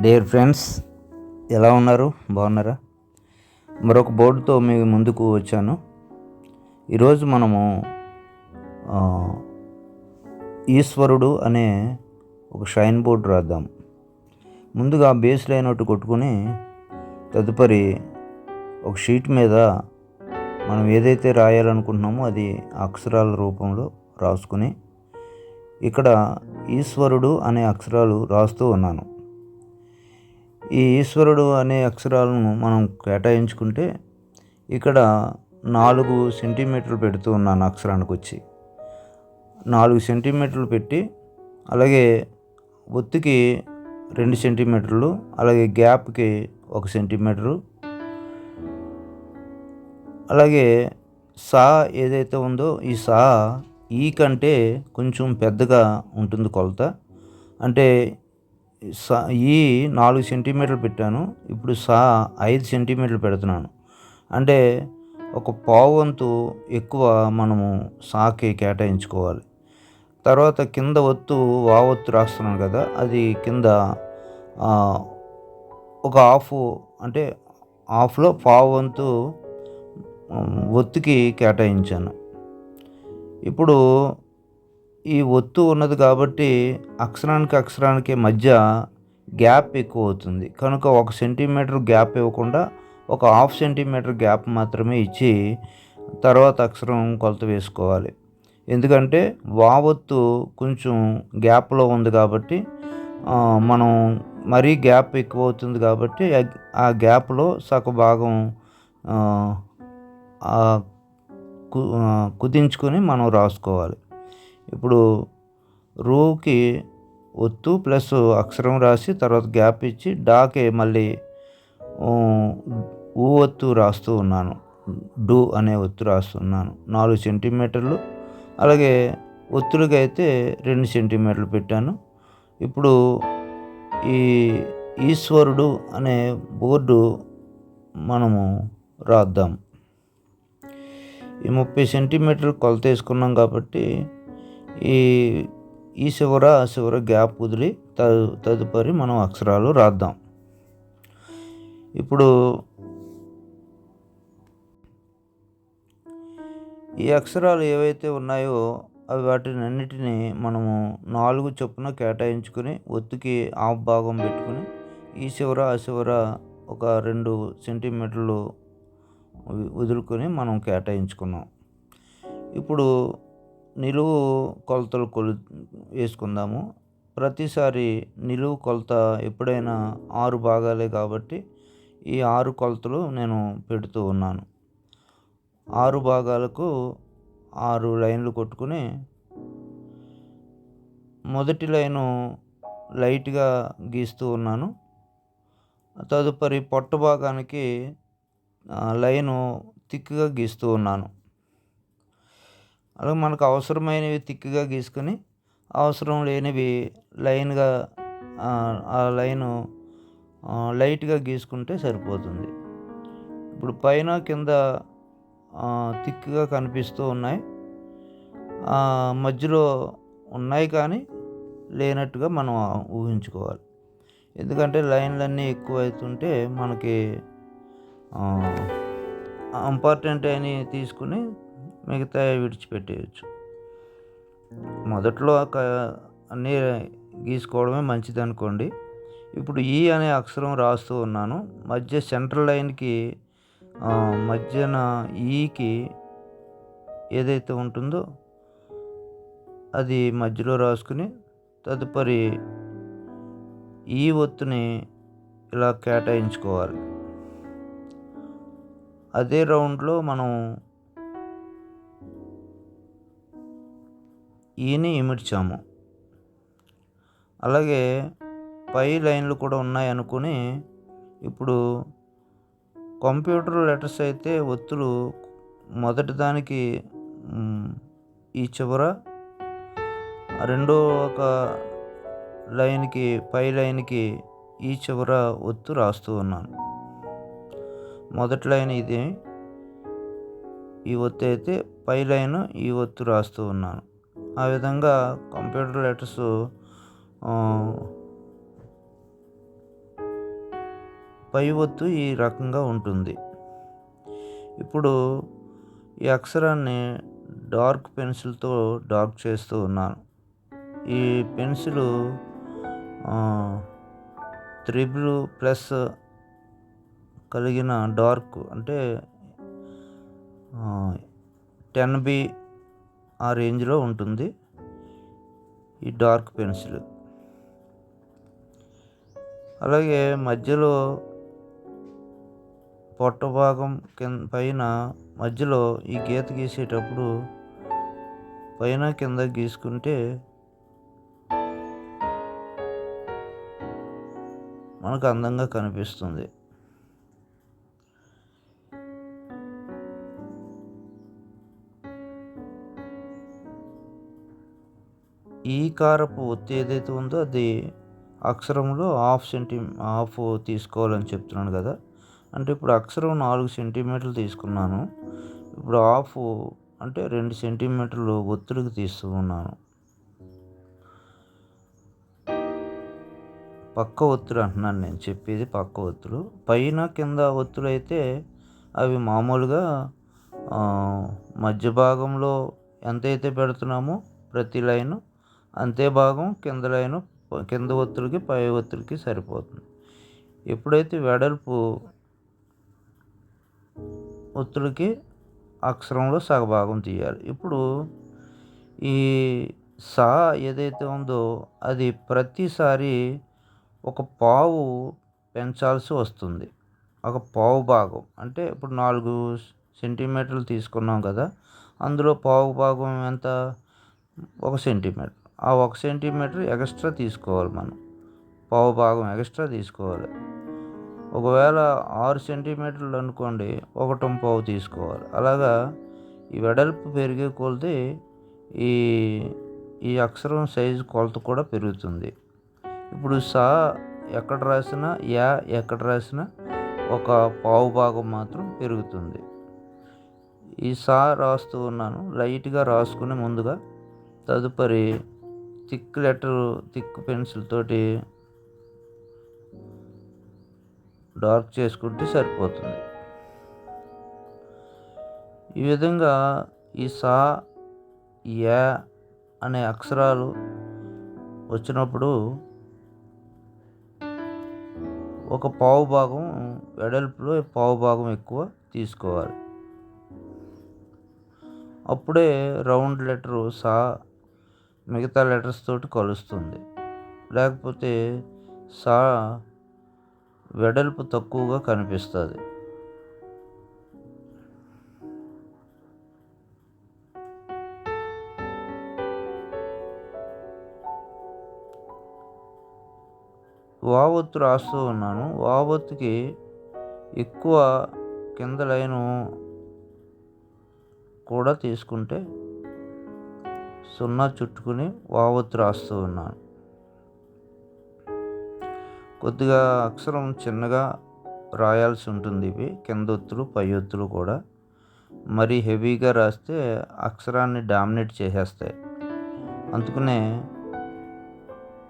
Dear friends ఎలా ఉన్నారు? బాగున్నారా? మరొక బోర్డుతో మీ ముందుకు వచ్చాను. ఈరోజు మనము ఈశ్వరుడు అనే ఒక షైన్ బోర్డు రాద్దాం. ముందుగా బేస్ లైన్ ఒకటి కొట్టుకొని తదుపరి ఒక షీట్ మీద మనం ఏదైతే రాయాలనుకుంటున్నామో అది అక్షరాల రూపంలో రాసుకుని ఇక్కడ ఈశ్వరుడు అనే అక్షరాలు రాస్తూ ఉన్నాను. ఈ ఈశ్వరుడు అనే అక్షరాలను మనం కేటాయించుకుంటే ఇక్కడ నాలుగు సెంటీమీటర్లు పెడుతూ ఉన్నాను అక్షరానికి వచ్చి నాలుగు సెంటీమీటర్లు పెట్టి అలాగే ఒత్తికి రెండు సెంటీమీటర్లు అలాగే గ్యాప్కి ఒక సెంటీమీటరు అలాగే సా ఏదైతే ఉందో ఈ సా ఈ కంటే కొంచెం పెద్దగా ఉంటుంది కొలత. అంటే ఈ నాలుగు సెంటీమీటర్లు పెట్టాను. ఇప్పుడు సా ఐదు సెంటీమీటర్లు పెడుతున్నాను. అంటే ఒక పావంతు ఎక్కువ మనము సాకి కేటాయించుకోవాలి. తర్వాత కింద ఒత్తు వావొత్తు రాస్తున్నాను కదా అది కింద ఒక హాఫ్ అంటే హాఫ్లో పావంతు వంతు ఒత్తుకి కేటాయించాను. ఇప్పుడు ఈ ఒత్తు ఉన్నది కాబట్టి అక్షరానికి అక్షరానికి మధ్య గ్యాప్ ఎక్కువ అవుతుంది కనుక ఒక సెంటీమీటర్ గ్యాప్ ఇవ్వకుండా ఒక హాఫ్ సెంటీమీటర్ గ్యాప్ మాత్రమే ఇచ్చి తర్వాత అక్షరం కొలత వేసుకోవాలి. ఎందుకంటే వావొత్తు కొంచెం గ్యాప్లో ఉంది కాబట్టి మనం మరీ గ్యాప్ ఎక్కువ అవుతుంది కాబట్టి ఆ- గ్యాప్లో సగ భాగం కు- కుదించుకొని మనం రాసుకోవాలి. ఇప్పుడు రూకి ఒత్తు ప్లస్ అక్షరం రాసి తర్వాత గ్యాప్ ఇచ్చి డాకే మళ్ళీ ఊ ఒత్తు రాస్తూ ఉన్నాను. డు అనే ఒత్తు రాస్తున్నాను. నాలుగు సెంటీమీటర్లు. అలాగే ఒత్తులకైతే రెండు సెంటీమీటర్లు పెట్టాను. ఇప్పుడు ఈ ఈశ్వరుడు అనే బోర్డు మనము రాద్దాం. ఈ ముప్పై సెంటీమీటర్ కొలత వేసుకున్నాం కాబట్టి ఈ ఈ చివర ఆ చివర గ్యాప్ వదిలి తదుపరి మనం అక్షరాలు రాద్దాం. ఇప్పుడు ఈ అక్షరాలు ఏవైతే ఉన్నాయో అవి వాటిని అన్నిటినీ మనము నాలుగు చొప్పున కేటాయించుకుని ఒత్తుకి ఆ భాగం పెట్టుకుని ఈ చివర ఆ చివర ఒక రెండు సెంటీమీటర్లు వదులుకొని మనం కేటాయించుకున్నాం. ఇప్పుడు నిలువు కొలతలు కొలు వేసుకుందాము. ప్రతిసారి నిలువు కొలత ఎప్పుడైనా ఆరు భాగాలే కాబట్టి ఈ ఆరు కొలతలు నేను పెడుతూ ఉన్నాను. ఆరు భాగాలకు ఆరు లైన్లు కొట్టుకుని మొదటి లైను లైట్గా గీస్తూ ఉన్నాను. తదుపరి పొట్ట భాగానికి లైను థిక్గా గీస్తూ ఉన్నాను. అలాగే మనకు అవసరమైనవి థిక్గా గీసుకొని అవసరం లేనివి లైన్గా ఆ, లైను లైట్గా గీసుకుంటే సరిపోతుంది. ఇప్పుడు పైన కింద థిక్గా కనిపిస్తూ ఉన్నాయి. మధ్యలో ఉన్నాయి కానీ లేనట్టుగా మనం ఊహించుకోవాలి. ఎందుకంటే లైన్లన్నీ ఎక్కువ అవుతుంటే మనకి ఇంపార్టెంట్ అని తీసుకుని మిగతా విడిచిపెట్టేయచ్చు. మొదట్లో ఒక అన్నీ గీసుకోవడమే మంచిది అనుకోండి ఇప్పుడు ఈ అనే అక్షరం రాస్తూ ఉన్నాను. మధ్య సెంట్రల్ లైన్కి మధ్యన ఈకి ఏదైతే ఉంటుందో అది మధ్యలో రాసుకుని తదుపరి ఈ ఒత్తుని ఇలా కేటాయించుకోవాలి. అదే రౌండ్లో మనం ఈని ఇమిడ్చాము అలాగే పై లైన్లు కూడా ఉన్నాయి అనుకుని ఇప్పుడు కంప్యూటర్ లెటర్స్ అయితే ఒత్తులు మొదటి దానికి ఈ చివర రెండో ఒక లైన్కి పై లైన్కి ఈ చివర ఒత్తు రాస్తూ ఉన్నాను. మొదటి లైన్ ఇది. ఈ ఒత్తు అయితే పై లైన్ ఈ ఒత్తు రాస్తూ ఉన్నాను. ఆ విధంగా కంప్యూటర్ లెటర్స్ పై ఒత్తు ఈ రకంగా ఉంటుంది. ఇప్పుడు ఈ అక్షరాన్ని డార్క్ పెన్సిల్తో డార్క్ చేస్తూ ఉన్నాను. ఈ పెన్సిల్ త్రిబుల్ ప్లస్ కలిగిన డార్క్ అంటే టెన్ బి ఆ రేంజ్లో ఉంటుంది. ఈ డార్క్ పెన్సిల్. అలాగే మధ్యలో పొట్ట భాగం కింద పైన మధ్యలో ఈ గీత గీసేటప్పుడు పైన కింద గీసుకుంటే మనకు అందంగా కనిపిస్తుంది. ఈ కారపు ఒత్తి ఏదైతే ఉందో అది అక్షరంలో హాఫ్ సెంటీ హాఫ్ తీసుకోవాలని చెప్తున్నాను కదా. అంటే ఇప్పుడు అక్షరం నాలుగు సెంటీమీటర్లు తీసుకున్నాను. ఇప్పుడు హాఫ్ అంటే రెండు సెంటీమీటర్లు ఒత్తుడికి తీసుకున్నాను పక్క ఒత్తులు అంటున్నాను నేను చెప్పేది పక్క ఒత్తులు. పైన కింద ఒత్తులు అయితే అవి మామూలుగా మధ్య భాగంలో ఎంతైతే పెడుతున్నామో ప్రతి లైను అంతే భాగం కింద లైను కింద ఒత్తులకి పై ఒత్తులకి సరిపోతుంది. ఎప్పుడైతే వెడల్పు ఒత్తులకి అక్షరంలో సగభాగం తీయాలి. ఇప్పుడు ఈ సా ఏదైతే ఉందో అది ప్రతిసారి ఒక పావు పెంచాల్సి వస్తుంది. ఒక పావు భాగం. అంటే ఇప్పుడు నాలుగు సెంటీమీటర్లు తీసుకున్నాం కదా అందులో పావు భాగం ఎంత? ఒక సెంటీమీటర్. ఆ ఒక సెంటీమీటర్ ఎక్స్ట్రా తీసుకోవాలి మనం. పావు భాగం ఎక్స్ట్రా తీసుకోవాలి. ఒకవేళ ఆరు సెంటీమీటర్లు అనుకోండి ఒకటం పావు తీసుకోవాలి. అలాగా ఈ వెడల్పు పెరిగే కొలిది ఈ ఈ అక్షరం సైజు కొలత కూడా పెరుగుతుంది. ఇప్పుడు సా ఎక్కడ రాసినా యా ఎక్కడ రాసినా ఒక పావు భాగం మాత్రం పెరుగుతుంది. ఈ సా రాస్తూ ఉన్నాను. లైట్గా రాసుకుని ముందుగా తదుపరి థిక్ లెటర్ థిక్ పెన్సిల్ తోటి డార్క్ చేసుకుంటే సరిపోతుంది. ఈ విధంగా ఈ సా యా అనే అక్షరాలు వచ్చినప్పుడు ఒక పావు భాగం వెడల్పులో పావు భాగం ఎక్కువ తీసుకోవాలి. అప్పుడే రౌండ్ లెటరు సా మిగతా లెటర్స్ తోటి కలుస్తుంది. లేకపోతే సా వెడల్పు తక్కువగా కనిపిస్తుంది. వావొత్తు రాస్తూ ఉన్నాను. వావొత్తుకి ఎక్కువ కింద లైను కూడా తీసుకుంటే సున్నా చుట్టుకుని వావత్తు రాస్తూ ఉన్నాను. కొద్దిగా అక్షరం చిన్నగా రాయాల్సి ఉంటుంది ఇవి కింద ఒత్తులు పై ఒత్తులు కూడా. మరీ హెవీగా రాస్తే అక్షరాన్ని డామినేట్ చేసేస్తాయి. అందుకనే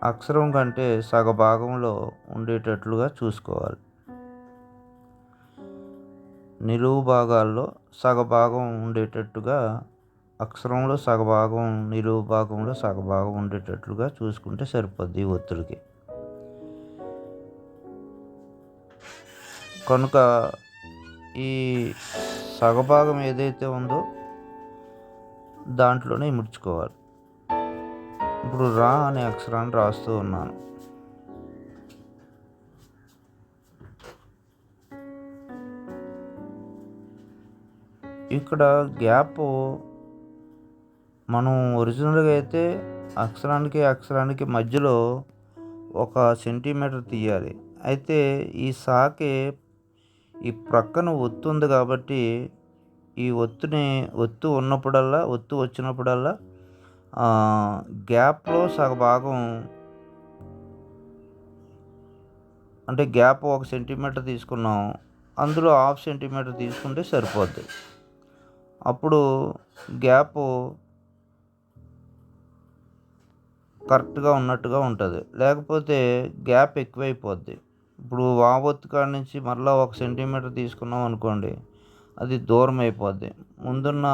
అక్షరం కంటే సగ భాగంలో ఉండేటట్లుగా చూసుకోవాలి. నిలువు భాగాల్లో సగ భాగం ఉండేటట్టుగా అక్షరంలో సగభాగం నిలువు భాగంలో సగభాగం ఉండేటట్లుగా చూసుకుంటే సరిపోద్ది ఈ ఒత్తులకి. కనుక ఈ సగభాగం ఏదైతే ఉందో దాంట్లోనే ముడుచుకోవాలి. ఇప్పుడు రా అనే అక్షరాన్ని రాస్తూ ఉన్నాను. ఇక్కడ గ్యాప్ మనం ఒరిజినల్గా అయితే అక్షరానికి అక్షరానికి మధ్యలో ఒక సెంటీమీటర్ తీయాలి. అయితే ఈ సాకి ఈ ప్రక్కన ఒత్తు ఉంది కాబట్టి ఈ ఒత్తుని ఒత్తు ఉన్నప్పుడల్లా ఒత్తు వచ్చినప్పుడల్లా గ్యాప్లో సగ భాగం అంటే గ్యాప్ ఒక సెంటీమీటర్ తీసుకున్నాం. అందులో హాఫ్ సెంటీమీటర్ తీసుకుంటే సరిపోద్ది. అప్పుడు గ్యాప్ కరెక్ట్గా ఉన్నట్టుగా ఉంటుంది. లేకపోతే గ్యాప్ ఎక్కువైపోద్ది. ఇప్పుడు వావొత్తు కాడ నుంచి మరలా ఒక సెంటీమీటర్ తీసుకున్నాం అనుకోండి అది దూరం అయిపోద్ది ముందున్న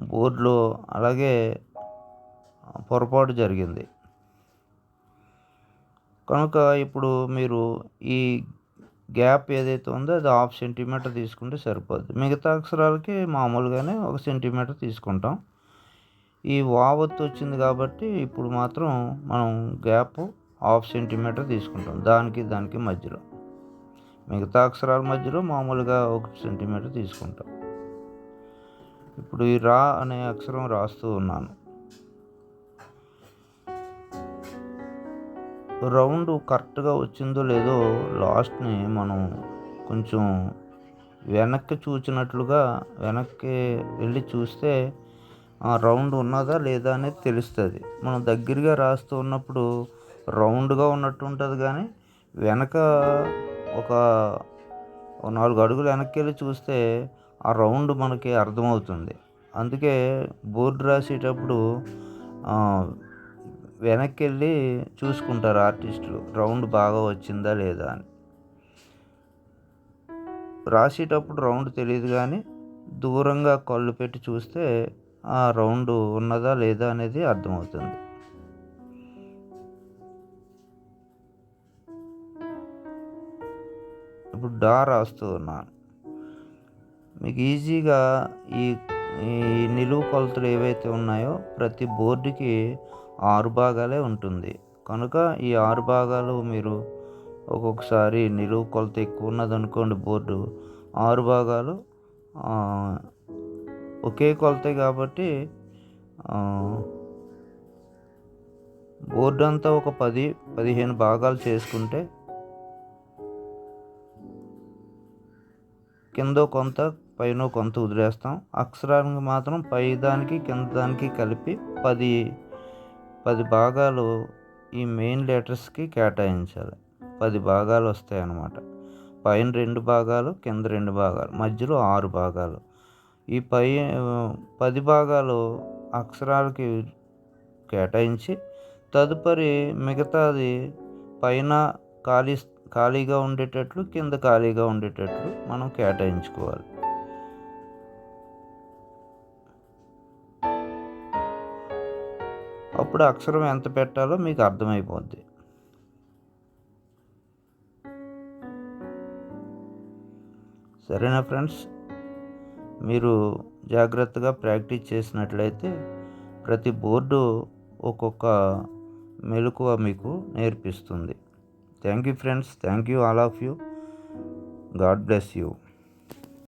బోర్డులో అలాగే పొరపాటు జరిగింది. కనుక ఇప్పుడు మీరు ఈ గ్యాప్ ఏదైతే ఉందో అది హాఫ్ సెంటీమీటర్ తీసుకుంటే సరిపోద్ది. మిగతా అక్షరాలకి మామూలుగానే ఒక సెంటీమీటర్ తీసుకుంటాం. ఈ వావత్తు వచ్చింది కాబట్టి ఇప్పుడు మాత్రం మనం గ్యాప్ హాఫ్ సెంటీమీటర్ తీసుకుంటాం. దానికి దానికి మధ్యలో. మిగతా అక్షరాల మధ్యలో మామూలుగా ఒక సెంటీమీటర్ తీసుకుంటాం. ఇప్పుడు ఈ రా అనే అక్షరం రాస్తూ ఉన్నాను. రౌండ్ కరెక్ట్గా వచ్చిందో లేదో లాస్ట్ని మనం కొంచెం వెనక్కి చూచినట్లుగా వెనక్కి వెళ్ళి చూస్తే రౌండ్ ఉన్నదా లేదా అనేది తెలుస్తుంది. మనం దగ్గరగా రాస్తూ ఉన్నప్పుడు రౌండ్గా ఉన్నట్టు ఉంటుంది కానీ వెనక ఒక నాలుగు అడుగులు వెనక్కి వెళ్ళి చూస్తే ఆ రౌండ్ మనకి అర్థమవుతుంది. అందుకే బోర్డు రాసేటప్పుడు వెనక్కి వెళ్ళి చూసుకుంటారు ఆర్టిస్టులు రౌండ్ బాగా వచ్చిందా లేదా అని. రాసేటప్పుడు రౌండ్ తెలియదు కానీ దూరంగా కళ్ళు పెట్టి చూస్తే ఆ రౌండ్ ఉన్నదా లేదా అనేది అర్థమవుతుంది. ఇప్పుడు డా రాస్తూ ఉన్నాను. మీకు ఈజీగా ఈ ఈ నిలువు కొలతలు ఏవైతే ఉన్నాయో ప్రతి బోర్డుకి ఆరు భాగాలే ఉంటుంది. కనుక ఈ ఆరు భాగాలు మీరు ఒక్కొక్కసారి నిలువు కొలత ఎక్కువ ఉన్నదనుకోండి బోర్డు ఆరు భాగాలు ఒకే కొలతే కాబట్టి బోర్డు అంతా ఒక పది పదిహేను భాగాలు చేసుకుంటే కింద కొంత పైన కొంత వదిలేస్తాం. అక్షరానికి మాత్రం పై దానికి కింద దానికి కలిపి పది పది భాగాలు ఈ మెయిన్ లెటర్స్కి కేటాయించాలి. పది భాగాలు వస్తాయి అన్నమాట పైన రెండు భాగాలు కింద రెండు భాగాలు మధ్యలో ఆరు భాగాలు. ఈ పై పది భాగాలు అక్షరాలకి కేటాయించి తదుపరి మిగతాది పైన ఖాళీ ఖాళీగా ఉండేటట్లు కింద ఖాళీగా ఉండేటట్లు మనం కేటాయించుకోవాలి. అప్పుడు అక్షరం ఎంత పెట్టాలో మీకు అర్థమైపోద్ది. సరేనా ఫ్రెండ్స్? మీరు జాగ్రత్తగా ప్రాక్టీస్ చేసినట్లయితే ప్రతి బోర్డు ఒక్కొక్క మెలకువ మీకు నేర్పిస్తుంది. Thank you friends. Thank you all of you. God bless you.